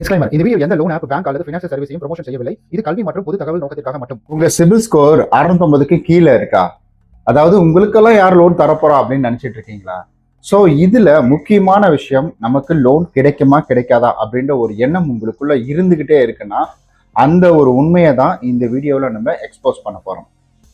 Disclaimer இந்த video எந்த loan app bank அல்லது ஃபினான்ஷியல் சர்வீஸையும் ப்ரொமோஷன் செய்யவில்லை. இது கல்வி மற்றும் பொது தகவல் நோக்கத்திற்காக மட்டும். உங்க சிபில் ஸ்கோர் அறுநூத்தொன்பதுக்கு கீழே இருக்கா? அதாவது உங்களுக்கெல்லாம் யார் லோன் தரப்போறா அப்படின்னு நினைச்சிட்டு இருக்கீங்களா? ஸோ இதுல முக்கியமான விஷயம் நமக்கு லோன் கிடைக்குமா கிடைக்காதா அப்படின்ற ஒரு எண்ணம் உங்களுக்குள்ள இருந்துகிட்டே இருக்குன்னா அந்த ஒரு உண்மையை தான் இந்த வீடியோவில் நம்ம எக்ஸ்போஸ் பண்ண போறோம்.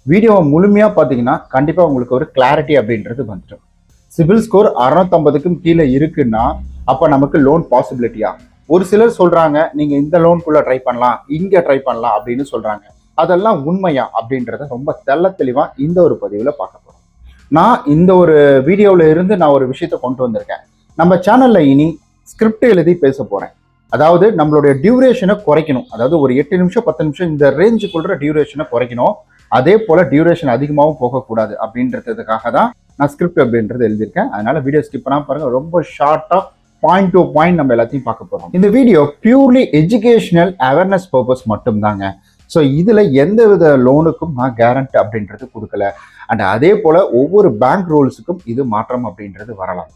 வீடியோவை முழுமையாக பார்த்தீங்கன்னா கண்டிப்பாக உங்களுக்கு ஒரு கிளாரிட்டி அப்படின்றது வந்துடும். சிபில் ஸ்கோர் அறுநூத்தம்பதுக்கும் கீழே இருக்குன்னா அப்போ நமக்கு லோன் பாசிபிலிட்டியா ஒரு சிலர் சொல்றாங்க நீங்க இந்த லோனுக்குள்ள ட்ரை பண்ணலாம் இங்க ட்ரை பண்ணலாம் அப்படின்னு சொல்றாங்க. அதெல்லாம் உண்மையா அப்படின்றத ரொம்ப தெள்ள தெளிவா இந்த ஒரு பதிவுல பார்க்க போறோம். நான் இந்த ஒரு வீடியோவில் இருந்து நான் ஒரு விஷயத்த கொண்டு வந்திருக்கேன். நம்ம சேனல்ல இனி ஸ்கிரிப்ட் எழுதி பேச போறேன். அதாவது நம்மளுடைய டியூரேஷனை குறைக்கணும். அதாவது ஒரு எட்டு நிமிஷம் பத்து நிமிஷம் இந்த ரேஞ்சுக்குள்ள டியூரேஷனை குறைக்கணும். அதே போல டியூரேஷன் அதிகமாகவும் போகக்கூடாது அப்படின்றதுக்காக தான் நான் ஸ்கிரிப்ட் அப்படின்றது எழுதியிருக்கேன். அதனால வீடியோ ஸ்கிப் பண்ணாமல் பாருங்க ரொம்ப ஷார்ட்டாக பாயிண்ட் டு பாயிண்ட் நம்ம எல்லாத்தையும் பார்க்க போகிறோம் இந்த video purely educational awareness purpose மட்டும்தாங்க. ஸோ இதில் எந்த வித லோனுக்கும் நான் கேரண்ட் அப்படின்றது கொடுக்கல. அண்ட் அதே போல் ஒவ்வொரு பேங்க் ரூல்ஸுக்கும் இது மாற்றம் அப்படின்றது வரலாம்.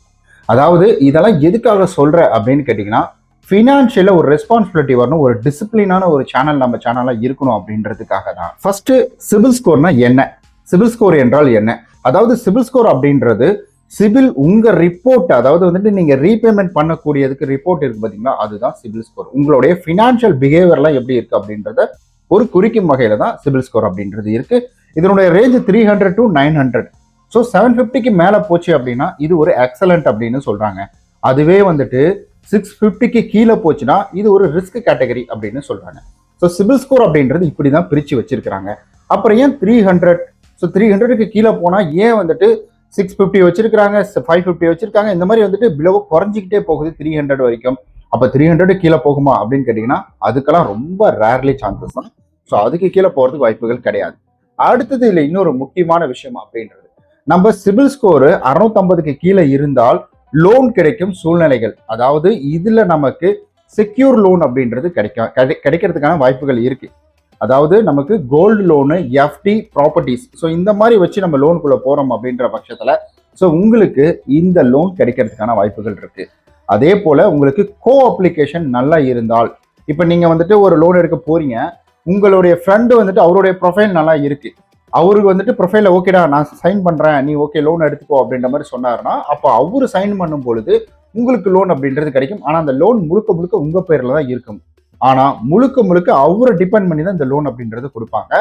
அதாவது இதெல்லாம் எதுக்காக சொல்கிற அப்படின்னு கேட்டிங்கன்னா ஃபினான்ஷியலில் ஒரு ரெஸ்பான்சிபிலிட்டி வரணும் ஒரு டிசிப்ளினான ஒரு சேனல் நம்ம சேனலாக இருக்கணும் அப்படின்றதுக்காக தான். ஃபஸ்ட்டு சிபில் ஸ்கோர்னால் என்ன? சிபில் ஸ்கோர் என்றால் என்ன? அதாவது சிபில் ஸ்கோர் அப்படின்றது சிபில் உங்கள் ரிப்போர்ட் அதாவது வந்துட்டு நீங்கள் ரீபேமெண்ட் பண்ணக்கூடியதுக்கு ரிப்போர்ட் இருக்கு பார்த்தீங்கன்னா அதுதான் சிபில் ஸ்கோர் உங்களுடைய ஃபினான்ஷியல் பிஹேவியர்லாம் எப்படி இருக்குது அப்படின்றத ஒரு குறிக்கும் வகையில் தான் சிபில் ஸ்கோர் அப்படின்றது இருக்குது இதனுடைய range three hundred to nine hundred so seven ஃபிஃப்டிக்கு மேலே போச்சு அப்படின்னா இது ஒரு எக்ஸலண்ட் அப்படின்னு சொல்கிறாங்க அதுவே வந்துட்டு சிக்ஸ் ஃபிஃப்டிக்கு கீழே போச்சுன்னா இது ஒரு ரிஸ்க் கேட்டகரி அப்படின்னு சொல்கிறாங்க ஸோ சிபில் ஸ்கோர் அப்படின்றது இப்படி தான் பிரித்து வச்சுருக்கிறாங்க. அப்புறம் ஏன் த்ரீ ஹண்ட்ரட் ஸோ த்ரீ ஹண்ட்ரடுக்கு கீழே போனால் ஏன் வந்துட்டு சிக்ஸ் ஃபிஃப்டி வச்சிருக்காங்க ஃபைவ் ஃபிஃப்டி வச்சிருக்காங்க. இந்த மாதிரி வந்துட்டு பிலோ குறைஞ்சிக்கிட்டே போகுது த்ரீ ஹண்ட்ரட் வரைக்கும். அப்போ த்ரீ ஹண்ட்ரட் கீழே போகுமா அப்படின்னு கேட்டிங்கன்னா அதுக்கெல்லாம் ரொம்ப ரேர்லி சான்சஸ் தான். ஸோ அதுக்கு கீழே போகிறதுக்கு வாய்ப்புகள் கிடையாது. அடுத்தது இல்லை இன்னொரு முக்கியமான விஷயம் அப்படின்றது. நம்ம சிபில் ஸ்கோரு அறுநூத்தம்பதுக்கு கீழே இருந்தால் லோன் கிடைக்கும் சூழ்நிலைகள். அதாவது இதில் நமக்கு செக்யூர் லோன் அப்படின்றது கிடைக்கும் கிடை- கிடைக்கிறதுக்கான வாய்ப்புகள் இருக்குது அதாவது நமக்கு gold loan FD properties so இந்த மாதிரி வச்சு நம்ம லோனுக்குள்ளே போகிறோம் அப்படின்ற பட்சத்தில் ஸோ உங்களுக்கு இந்த லோன் கிடைக்கிறதுக்கான வாய்ப்புகள் இருக்குது அதே போல் உங்களுக்கு கோ அப்ளிகேஷன் நல்லா இருந்தால் இப்போ நீங்கள் வந்துட்டு ஒரு லோன் எடுக்க போகிறீங்க உங்களுடைய ஃப்ரெண்டு வந்துட்டு அவருடைய ப்ரொஃபைல் நல்லா இருக்குது அவருக்கு வந்துட்டு ப்ரொஃபைல ஓகேடா நான் சைன் பண்ணுறேன் நீ ஓகே லோன் எடுத்துக்கோ அப்படின்ற மாதிரி சொன்னார்னா அப்போ அவரு சைன் பண்ணும் பொழுது உங்களுக்கு லோன் அப்படின்றது கிடைக்கும். ஆனால் அந்த லோன் முழுக்க முழுக்க உங்கள் பேரில் தான் இருக்கும். ஆனால் முழுக்க முழுக்க அவரை டிபெண்ட் பண்ணி தான் இந்த லோன் அப்படின்றது கொடுப்பாங்க.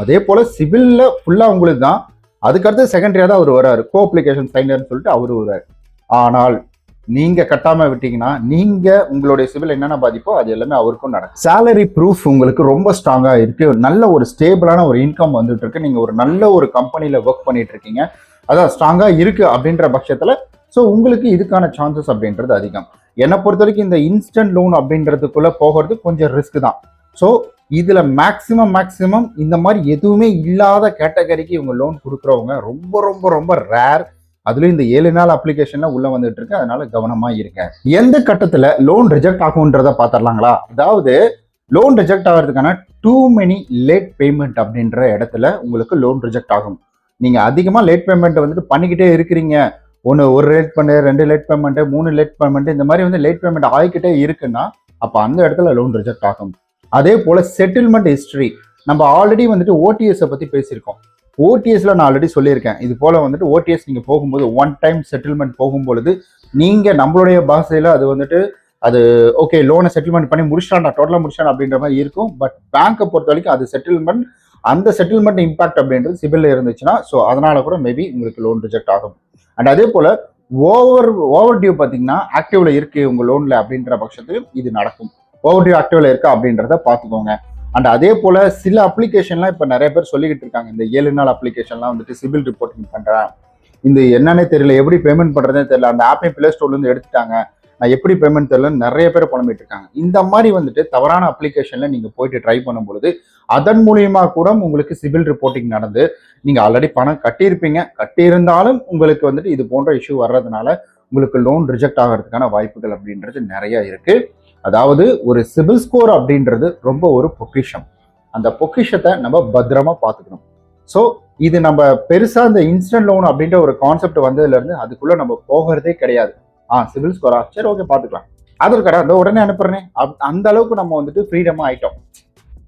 அதே போல் சிவிலில் ஃபுல்லாக உங்களுக்கு தான் அதுக்கடுத்து செகண்டரியாக தான் அவர் வராரு கோ அப்ளிகேஷன் சைனர்னு சொல்லிட்டு அவர் வருவார் ஆனால் நீங்கள் கட்டாமல் விட்டீங்கன்னா நீங்கள் உங்களுடைய சிவில் என்னென்ன பாதிப்போ அது எல்லாமே அவருக்கும் நடக்கும். சேலரி ப்ரூஃப் உங்களுக்கு ரொம்ப ஸ்ட்ராங்காக இருக்குது நல்ல ஒரு ஸ்டேபிளான ஒரு இன்கம் வந்துட்டு இருக்கு. நீங்கள் ஒரு நல்ல ஒரு கம்பெனியில் ஒர்க் பண்ணிட்டு இருக்கீங்க. அதான் ஸ்ட்ராங்காக இருக்குது அப்படின்ற பட்சத்தில் ஸோ உங்களுக்கு இதுக்கான சான்சஸ் அப்படின்றது அதிகம். என்னை பொறுத்த வரைக்கும் இந்த இன்ஸ்டன்ட் லோன் அப்படின்றதுக்குள்ளே போகிறது கொஞ்சம் ரிஸ்க் தான். ஸோ இதில் மேக்ஸிமம் மேக்சிமம் இந்த மாதிரி எதுவுமே இல்லாத கேட்டகரிக்கு இவங்க லோன் கொடுக்குறவங்க ரொம்ப ரொம்ப ரொம்ப ரேர் அதுலேயும் இந்த ஏழு நாள் அப்ளிகேஷன்ல உள்ள வந்துட்டு இருக்கு. அதனால கவனமா இருங்க. எந்த கட்டத்துல லோன் ரிஜெக்ட் ஆகும்ன்றத பாத்திரலாங்களா அதாவது லோன் ரிஜெக்ட் ஆகிறதுக்கான டூ மெனி லேட் பேமெண்ட் அப்படின்ற இடத்துல உங்களுக்கு லோன் ரிஜெக்ட் ஆகும். நீங்க அதிகமா லேட் பேமெண்ட் வந்துட்டு பண்ணிக்கிட்டே இருக்கிறீங்க. ஒன்று ஒரு லேட் பண்ணு ரெண்டு லேட் பேமெண்ட்டு மூணு லேட் பேமெண்ட் இந்த மாதிரி வந்து லேட் பேமெண்ட் ஆகிக்கிட்டே இருக்குன்னா அப்போ அந்த இடத்துல லோன் ரிஜெக்ட் ஆகும் அதே போல் செட்டில்மெண்ட் ஹிஸ்ட்ரி நம்ம ஆல்ரெடி வந்துட்டு ஓடிஎஸை பற்றி பேசியிருக்கோம். ஓடிஎஸ்ல நான் ஆல்ரெடி சொல்லியிருக்கேன். இது போல் வந்துட்டு ஓடிஎஸ் நீங்கள் போகும்போது ஒன் டைம் செட்டில்மெண்ட் போகும்பொழுது நீங்கள் நம்மளுடைய பாஷையில் அது வந்துட்டு அது ஓகே லோனை செட்டில்மெண்ட் பண்ணி முடிச்சிட்டான் டோட்டலாக முடிச்சிட்டான் அப்படின்ற மாதிரி இருக்கும். பட் பேங்க்கை பொறுத்த வரைக்கும் அது செட்டில்மெண்ட் அந்த செட்டில்மெண்ட் இம்பாக்ட் அப்படின்றது சிபிலில் இருந்துச்சுன்னா ஸோ அதனால கூட மேபி உங்களுக்கு லோன் ரிஜெக்ட் ஆகும். அண்ட் அதே போல ஓவர் ஓவர் டியூ பார்த்தீங்கன்னா ஆக்டிவ்ல இருக்கு உங்க லோன்ல அப்படின்ற பட்சத்தில் இது நடக்கும். ஓவர் டியூ ஆக்டிவ்ல இருக்கா அப்படின்றத பார்த்துக்கோங்க அண்ட் அதே போல சில அப்ளிகேஷன்லாம் இப்போ நிறைய பேர் சொல்லிக்கிட்டு இருக்காங்க. இந்த ஏழு நாள் அப்ளிகேஷன்லாம் வந்துட்டு சிபில் ரிப்போர்ட்டிங் பண்றேன். இந்த என்னன்னே தெரியல எப்படி பேமெண்ட் பண்றதே தெரியல. அந்த ஆப்பை பிளே ஸ்டோர்ல இருந்து எடுத்துட்டாங்க. நான் எப்படி பேமெண்ட் தெரியலன்னு நிறைய பேர் புலம்பிட்டு இருக்காங்க. இந்த மாதிரி வந்துட்டு தவறான அப்ளிகேஷன்ல நீங்க போயிட்டு ட்ரை பண்ணும் பொழுது அதன் மூலியமா கூட உங்களுக்கு சிவில் ரிப்போர்ட்டிங் நடந்து நீங்க ஆல்ரெடி பணம் கட்டியிருப்பீங்க. கட்டியிருந்தாலும் உங்களுக்கு வந்துட்டு இது போன்ற இஷ்யூ வர்றதுனால உங்களுக்கு லோன் ரிஜெக்ட் ஆகிறதுக்கான வாய்ப்புகள் அப்படின்றது நிறைய இருக்கு. அதாவது ஒரு சிபில் ஸ்கோர் அப்படின்றது ரொம்ப ஒரு பொக்கிஷம். அந்த பொக்கிஷத்தை நம்ம பத்திரமா பார்த்துக்கணும். ஸோ இது நம்ம பெருசாக இந்த இன்ஸ்டன்ட் லோன் அப்படின்ற ஒரு கான்செப்ட் வந்ததுலேருந்து அதுக்குள்ளே நம்ம போகிறதே கிடையாது. ஆ சிவில் ஸ்கோரா சரி ஓகே பார்த்துக்கலாம். ஆதார் கார்டை அந்த உடனே அனுப்புறேனே. அப்- அந்த அளவுக்கு நம்ம வந்துட்டு ஃப்ரீடமாக ஆயிட்டோம்.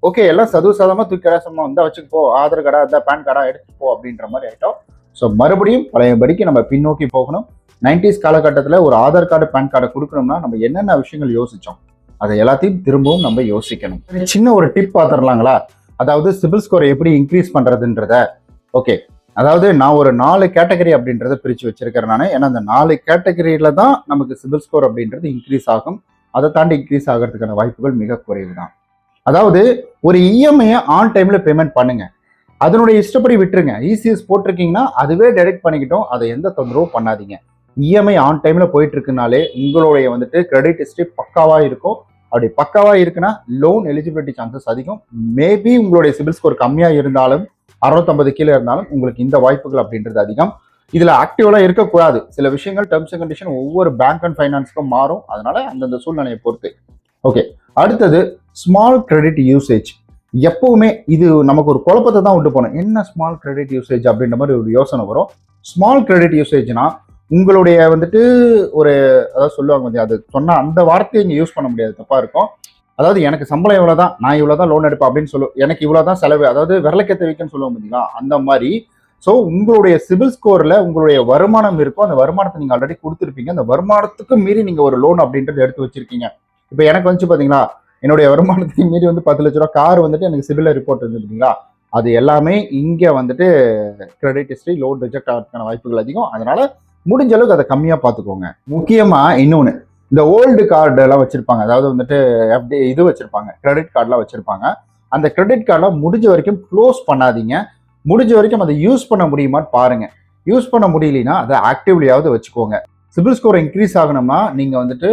ஓகே எல்லாம் சதுவு சதமாக தூக்கி வந்தால் வந்தா வச்சுக்கு போ. ஆதார் கார்டா இந்த பேன் கார்டா எடுத்து போ அப்படின்ற மாதிரி ஆயிட்டோம். ஸோ மறுபடியும் பழையபடிக்கு நம்ம பின்னோக்கி போகணும். நைன்டிஸ் காலகட்டத்தில் ஒரு ஆதார் கார்டு பேன் கார்டை கொடுக்கணும்னா நம்ம என்னென்ன விஷயங்கள் யோசித்தோம் அதை எல்லாத்தையும் திரும்பவும் நம்ம யோசிக்கணும். சின்ன ஒரு டிப் பார்த்துடலாங்களா? அதாவது சிபில் ஸ்கோரை எப்படி இன்க்ரீஸ் பண்ணுறதுன்றத ஓகே அதாவது நான் ஒரு நாலு கேட்டகரி அப்படின்றத பிரித்து வச்சிருக்கிறேன் நான். ஏன்னா அந்த நாலு கேட்டகரியில் தான் நமக்கு சிபில் ஸ்கோர் அப்படின்றது இன்க்ரீஸ் ஆகும். அதை தாண்டி இன்க்ரீஸ் ஆகிறதுக்கான வாய்ப்புகள் மிக குறைவு தான் அதாவது ஒரு இஎம்ஐயை ஆன் டைமில் பேமெண்ட் பண்ணுங்க. அதனுடைய இஷ்டப்படி விட்டுருங்க. இசிஎஸ் போட்டிருக்கீங்கன்னா அதுவே டெடெக்ட் பண்ணிக்கிட்டோம். அதை எந்த தொந்தரவும் பண்ணாதீங்க. இஎம்ஐ ஆன் டைமில் போயிட்டு இருக்குனாலே உங்களுடைய வந்துட்டு கிரெடிட் ஹிஸ்ட்ரி பக்காவாக இருக்கும் அப்படி பக்காவாக இருக்குன்னா லோன் எலிஜிபிலிட்டி சான்சஸ் அதிகம். மேபி உங்களுடைய சிபில் ஸ்கோர் கம்மியாக இருந்தாலும் அறுநூத்தம்பது கீழே இருந்தாலும் உங்களுக்கு இந்த வாய்ப்புகள் அப்படின்றது அதிகம். இதில் ஆக்டிவெல்லாம் இருக்கக்கூடாது. சில விஷயங்கள் டேர்ம்ஸ் அண்ட் கண்டிஷன் ஒவ்வொரு பேங்க் அண்ட் ஃபைனான்ஸ்க்கும் மாறும். அதனால அந்தந்த சூழ்நிலையை பொறுத்து. ஓகே அடுத்தது ஸ்மால் கிரெடிட் யூசேஜ் எப்பவுமே இது நமக்கு ஒரு குழப்பத்தை தான் விட்டு போனோம் என்ன ஸ்மால் கிரெடிட் யூசேஜ் அப்படின்ற மாதிரி ஒரு யோசனை வரும். ஸ்மால் கிரெடிட் யூசேஜ்னா உங்களுடைய வந்துட்டு ஒரு அதாவது சொல்லுவாங்க அது சொன்னால் அந்த வார்த்தையை இங்கே யூஸ் பண்ண முடியாது. தப்பாக இருக்கும். அதாவது எனக்கு சம்பளம் இவ்வளோ தான் நான் இவ்வளோ தான் லோன் எடுப்பேன் அப்படின்னு சொல்லு எனக்கு இவ்வளோ தான் செலவு அதாவது விரலக்கத்தை வைக்கன்னு சொல்லுவோம் பார்த்தீங்களா அந்த மாதிரி. ஸோ உங்களுடைய சிபில் ஸ்கோரில் உங்களுடைய வருமானம் இருக்கும் அந்த வருமானத்தை நீங்கள் ஆல்ரெடி கொடுத்துருப்பீங்க. அந்த வருமானத்துக்கு மீறி நீங்கள் ஒரு லோன் அப்படின்றது எடுத்து வச்சிருக்கீங்க. இப்போ எனக்கு வந்து பார்த்தீங்களா என்னுடைய வருமானத்தையும் மீறி வந்து பத்து லட்ச ரூபா கார் வந்துட்டு எனக்கு சிபில் ரிப்போர்ட் இருந்து பார்த்தீங்களா அது எல்லாமே இங்கே வந்துட்டு கிரெடிட் ஹிஸ்ட்ரி லோன் ரிஜெக்ட் ஆகிறதுக்கான வாய்ப்புகள் அதிகம். அதனால முடிஞ்ச அளவுக்கு அதை கம்மியாக பார்த்துக்கோங்க. முக்கியமாக இன்னொன்று இந்த ஓல்டு கார்டு எல்லாம் வச்சிருப்பாங்க. அதாவது வந்துட்டு எப்படி இது வச்சிருப்பாங்க. கிரெடிட் கார்டெலாம் வச்சிருப்பாங்க. அந்த கிரெடிட் கார்டெலாம் முடிஞ்ச வரைக்கும் க்ளோஸ் பண்ணாதீங்க. முடிஞ்ச வரைக்கும் அதை யூஸ் பண்ண முடியுமான்னு பாருங்க. யூஸ் பண்ண முடியலனா அதை ஆக்டிவ்லியாவது வச்சுக்கோங்க. சிபில் ஸ்கோர் இன்க்ரீஸ் ஆகணும்னா நீங்கள் வந்துட்டு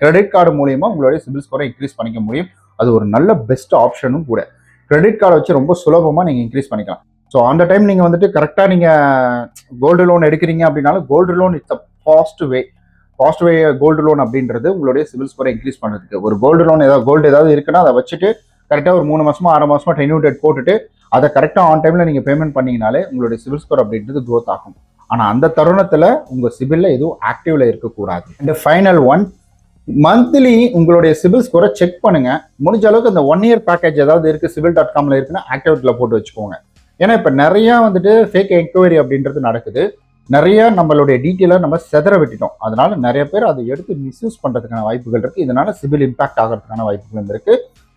கிரெடிட் கார்டு மூலியமாக உங்களுடைய சிபில் ஸ்கோரை இன்க்ரீஸ் பண்ணிக்க முடியும். அது ஒரு நல்ல பெஸ்ட் ஆப்ஷனும் கூட. கிரெடிட் கார்டை வச்சு ரொம்ப சுலபமாக நீங்கள் இன்க்ரீஸ் பண்ணிக்கலாம். ஸோ அந்த டைம் நீங்கள் வந்துட்டு கரெக்டாக நீங்கள் கோல்டு லோன் எடுக்கிறீங்க அப்படின்னாலும் gold loan it's a fast way fast gold loan அப்படின்றது உங்களுடைய சிவில் ஸ்கோரை இன்க்ரீஸ் பண்ணுறதுக்கு. ஒரு கோல்டு லோன் ஏதாவது கோல்டு ஏதாவது இருக்குன்னா அதை வச்சுட்டு கரெக்டாக ஒரு மூணு மாசமா ஆறு மாசமா டென்யூ டேட் போட்டுட்டு அதை கரெக்டாக ஆன் டைமில் நீங்கள் பேமெண்ட் பண்ணிங்கனாலே உங்களுடைய சிவில் ஸ்கோர் அப்படின்றது க்ரோத் ஆகும். ஆனால் அந்த தருணத்தில் உங்கள் சிபிலில் எதுவும் ஆக்டிவ்ல இருக்கக்கூடாது. இந்த ஃபைனல் ஒன் மந்த்லி உங்களுடைய சிபில் ஸ்கோரை செக் பண்ணுங்கள் முடிஞ்ச அளவுக்கு அந்த ஒன் இயர் பேக்கேஜ் ஏதாவது இருக்குது சிவில் டாட் காமில் இருக்குன்னா ஆக்டிவேட்டில் போட்டு வச்சுக்கோங்க. ஏன்னா இப்போ நிறையா வந்துட்டு ஃபேக் என்கொயரி அப்படின்றது நடக்குது. நிறைய நம்மளுடைய டீட்டெயிலாக நம்ம செதற விட்டுட்டோம். அதனால நிறைய பேர் அதை எடுத்து மிஸ்யூஸ் பண்ணுறதுக்கான வாய்ப்புகள் இருக்குது இதனால சிவில் இம்பாக்ட் ஆகிறதுக்கான வாய்ப்புகள் இருந்திருக்கு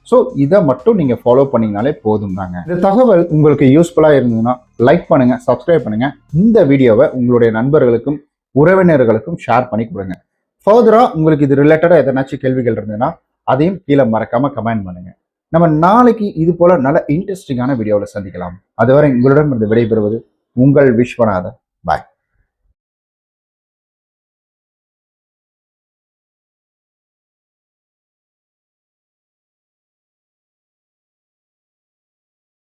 ஸோ இதை மட்டும் நீங்கள் ஃபாலோ பண்ணிங்கனாலே போதும் தாங்க. இந்த தகவல் உங்களுக்கு யூஸ்ஃபுல்லாக இருந்ததுன்னா லைக் பண்ணுங்கள் சப்ஸ்கிரைப் பண்ணுங்கள் இந்த வீடியோவை உங்களுடைய நண்பர்களுக்கும் உறவினர்களுக்கும் ஷேர் பண்ணி கொடுங்க. ஃபர்தராக உங்களுக்கு இது ரிலேட்டடாக எதனாச்சும் கேள்விகள் இருந்ததுன்னா அதையும் கீழே மறக்காமல் கமெண்ட் பண்ணுங்கள் நம்ம நாளைக்கு இது போல் நல்ல இன்ட்ரெஸ்டிங்கான வீடியோவில் சந்திக்கலாம். அதுவரை உங்களிடம் இருந்து விடைபெறுவது உங்கள் விஸ்வநாதன். பாய்